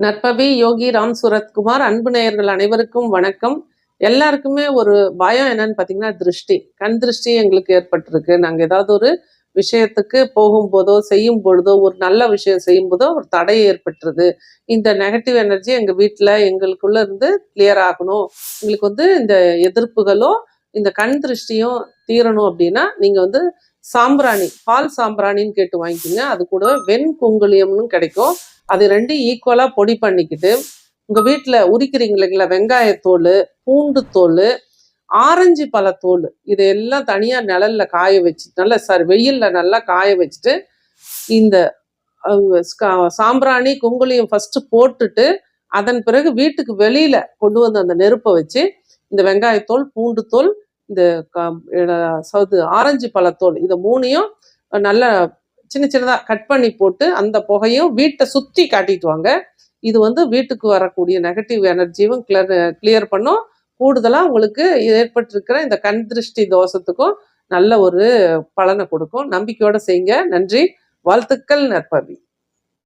நற்பவி யோகி ராம் சுரத்குமார் அன்பு நேயர்கள் அனைவருக்கும் வணக்கம். எல்லாருக்குமே ஒரு பயம் என்னன்னு பார்த்தீங்கன்னா திருஷ்டி. கண் திருஷ்டி எங்களுக்கு ஏற்பட்டிருக்கு. நாங்கள் ஏதாவது ஒரு விஷயத்துக்கு போகும்போதோ செய்யும் பொழுதோ ஒரு நல்ல விஷயம் செய்யும் போதோ ஒரு தடை ஏற்பட்டுருது. இந்த நெகட்டிவ் எனர்ஜி எங்கள் வீட்டில் எங்களுக்குள்ள இருந்து கிளியர் ஆகணும். எங்களுக்கு வந்து இந்த எதிர்ப்புகளோ இந்த கண் திருஷ்டியும் தீரணும் அப்படின்னா நீங்கள் வந்து சாம்பிராணி பால் சாம்பிராணின்னு கேட்டு வாங்கிக்கோங்க. அது கூட வெண் குங்குளியம்னு கிடைக்கும். அது ரெண்டும் ஈக்குவலாக பொடி பண்ணிக்கிட்டு உங்கள் வீட்டில் உரிக்கிறீங்க இல்லைங்களா? வெங்காயத்தோல் பூண்டு தோல் ஆரஞ்சு பழத்தோல் இதையெல்லாம் தனியாக நிழலில் காய வச்சு நல்லா சாரி வெயிலில் நல்லா காய வச்சுட்டு இந்த சாம்பிராணி குங்குலியும் ஃபஸ்ட்டு போட்டுட்டு அதன் பிறகு வீட்டுக்கு வெளியில் கொண்டு வந்து அந்த நெருப்பை வச்சு இந்த வெங்காயத்தோல் பூண்டு தோல் இந்த க- சவுது ஆரஞ்சு பழத்தோல் இதை மூணையும் நல்லா சின்ன சின்னதாக கட் பண்ணி போட்டு அந்த புகையும் வீட்டை சுற்றி காட்டிட்டு வாங்க. இது வந்து வீட்டுக்கு வரக்கூடிய நெகட்டிவ் எனர்ஜியும் கிளியர் கிளியர் பண்ணும். கூடுதலாக உங்களுக்கு ஏற்பட்டிருக்கிற இந்த கண் திருஷ்டி தோஷத்துக்கும் நல்ல ஒரு பலனை கொடுக்கும். நம்பிக்கையோடு செய்யுங்க. நன்றி. வாழ்த்துக்கள் நற்பவி.